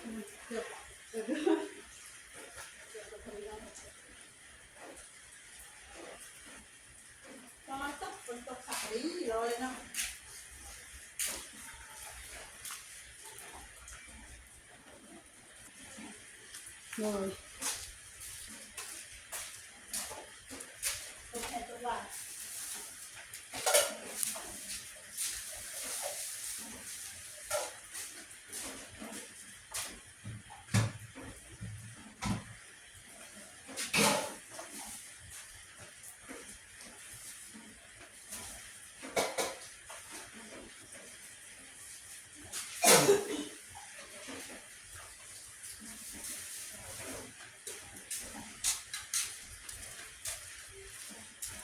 เกือบเกือบตอนตกฝนตกขับดีรอเลยเนาะเลย ตกแค่ตัวว่า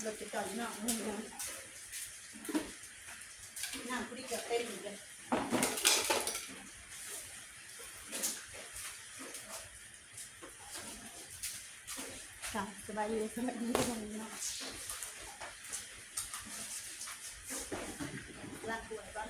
เรา จะจอดอยู่นอกห้องน้ำน้ำพอดีเกือบเต็มเหมือนกันค่ะสบายดีสบายดีทุกคนเนาะลากป่วยบ้าง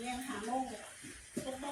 เลี้ยงหาโมงเลยต้นต้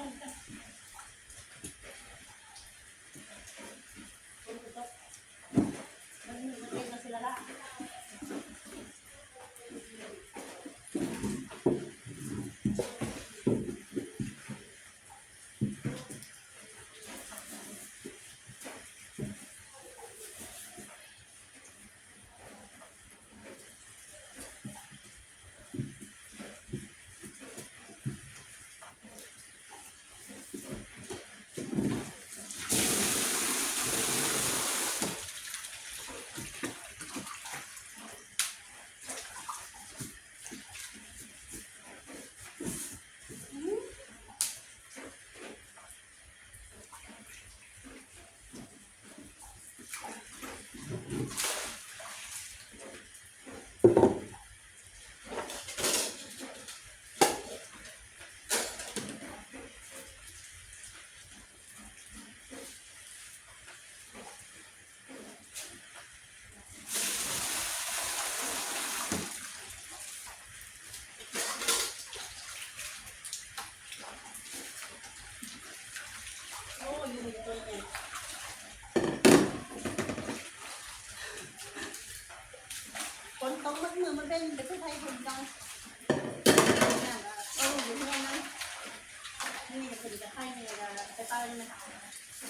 จะให้เนี่ยจะไปใต้นี่นะคะ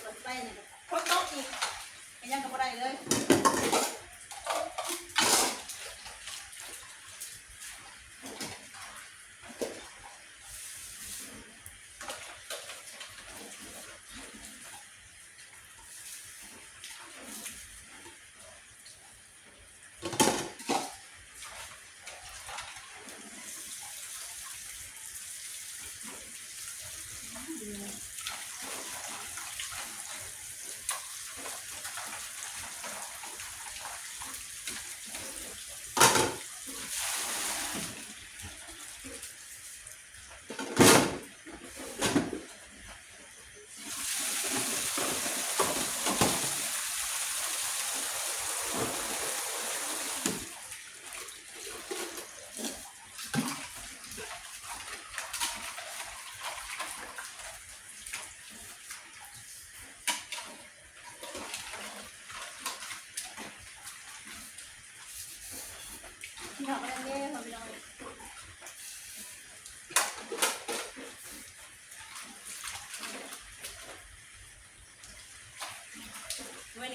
ไปใต้เนี่ยคนโต๊ะอีกยังกับอะไรเลย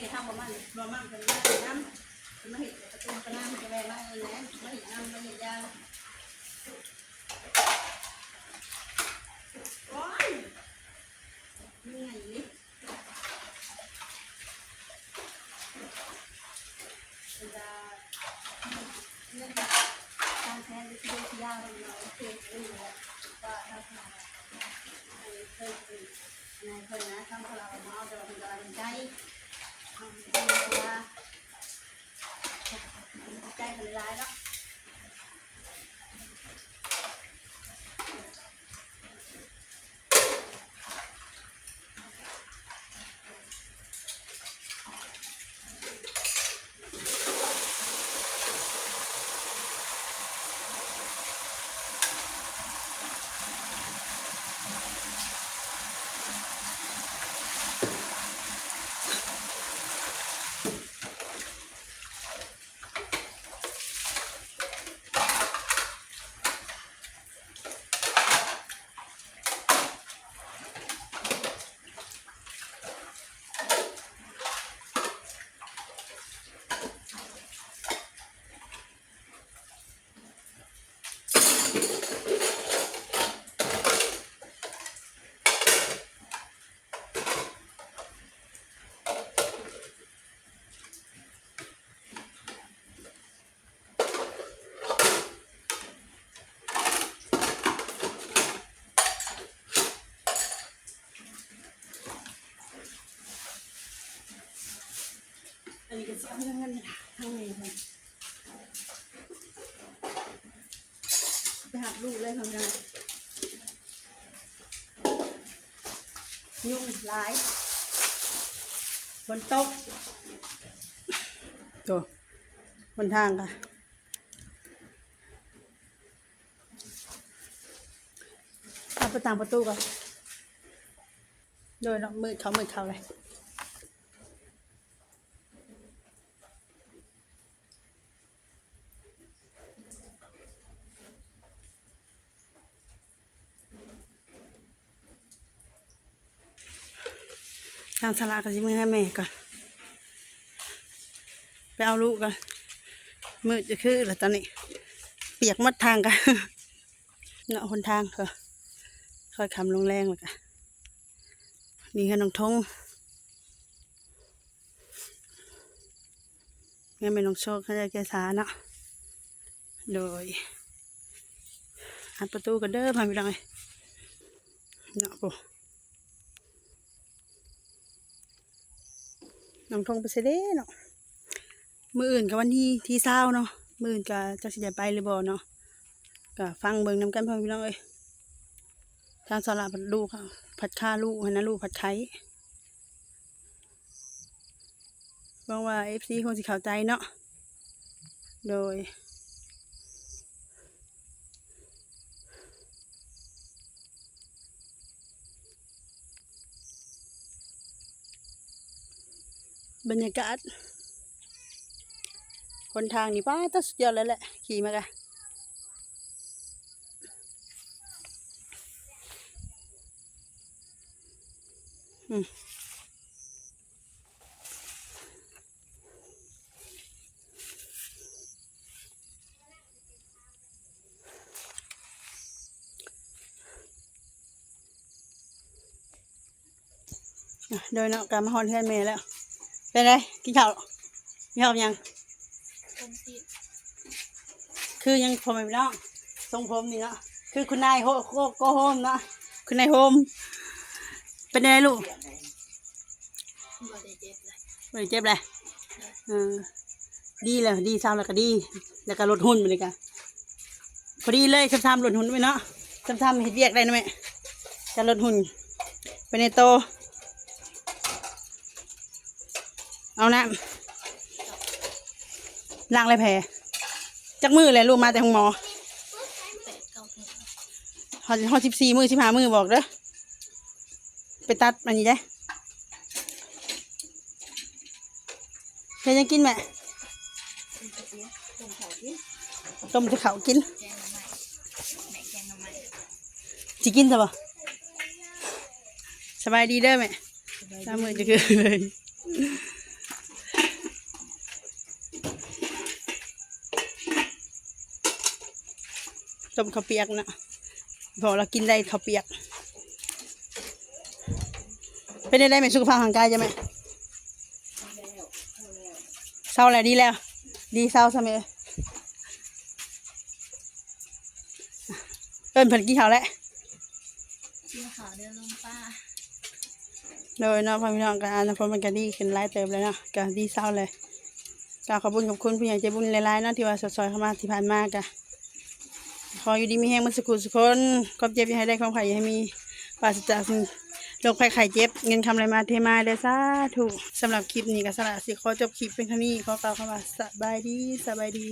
ไว้ในทางประมาณประมาณเป็นน้ำน้ำมาเห็ดประตูกระน้ำจะแรงมากเลยนะมาเห็ดน้ำมาเห็ดยาว้ายนี่ไงนี่เป็นจะเรื่องการแพ้หรือที่ที่ยากเราโอเครู้แล้วว่าถ้าทำอะไรเคยเป็นนายเพิ่นนะทำพลังมาเอาแต่ว่าเป็นกำลังใจเอาเป็นว่า ใจกันหลายๆแล้ว อันนี้ก็จะเอาเงินเงินทางนี้ค่ะไปหักลูกเลยทำได้ยุ่งหลายฝนตกตัวบนทางค่ะเอาไปต่างประตูก่อนโดยเรามืดเขามืดเขาเลย ทางสลากกับจิมือให้แม่ก่อน ไปเอาลูกก่อนมืดจะคือแล้วตอนนี้ เปียกมัดทางกันเนาะคนทางก็ค่อยคำลงแรงเลยกันนี่ค่ะน้องทงงั้นเป็นน้องโชคเขาจะแกสาเนาะโดยอัดประตูกันเด้อพาไปหน่อยเนาะปุ๊ น้องทงไปเสยเด็จเนาะมืออื่นกับวันที่ที่เศร้าเนาะมืออื่นกับจักสิได้ไปหรือบ่เนาะก็ฟังเบิ่งน้ำกันพ่อพี่น้องเอ้ยทางสลับผัดลูกค่ะผัดข้าลูกนะลูกผัดไข่บอกว่าเอฟซีคงสิเข้าใจเนาะโดย บรรยากาศคนทางนี่ป้าตัสุดยอดเลยแหละ ขี่มากะอืมโดยเนาะกลับมาฮอนเพื่อนเมย์แล้ว เป็นไรกินข้าวกินข้าวยัง ผมสิคือยังผมไม่น้องทรงผมนี่เนาะคือคุณนายโฮโกโกโฮมเนาะคุณนายโฮม เป็นไงลูกบ่ได้เจ็บเลยไม่ได้เจ็บเลยเออดีเลยดีเศร้าแล้วก็ดี แล้วก็ลดหุ่นไปเลยกันพอดีเลยทำทำลดหุ่นไปเนาะทำทำเห็ดเวียกได้นะแม่จะลดหุ่นไปในโต เอานะล้างเลยแผลจักมือเลยลูกมาแต่ห้องหมอแปดเก้าหอหอสิบสี่มือสิบห้ามือบอกเด้อไปตัดอันนี้ได้เธอยังกินไหมเป็นกระเจี๊ยบเป็นเขาที่ต้มจะเขากินแกงหน่อไม้แม่แกงหน่อไม้สิกินซะบ่สบายดีเด้อแม่ตามมือจะคือเลย ต้มข้าวเปียกนะพอเรากินได้ข้าวเปียก เป็นได้ไหมสุขภาพร่างกายจะไหมเศร้าแล้วดีแล้ว ดีเศร้าซะไหมเอิ้นเพิ่นกินข้าวแล้วเชี่ยวขาวเดินลงป้าโดยเนาะพ่อพี่น้องการน้ำฝนมันก็ดีขึ้นหลายเติบเลยเนาะก็ดีเศร้าเลยก็ขอบคุณขอบคุณผู้ใหญ่ใจบุญหลายๆเนาะที่ว่าสดซอยเข้ามาที่ผ่านมากะ ขออยู่ดีมีแห้งมันสกุลสุขคนครอบเจ็บอย่าให้ได้ความไข่อย่าให้มีปราศจากสิ่งโรคภัยไข้เจ็บ เงินคำอะไรมาเทมาได้สาธุสำหรับคลิปนี้ก็สละสิขอจบคลิปเป็นเท่านี้ขอกล่าวคำว่าสบายดีสบายดี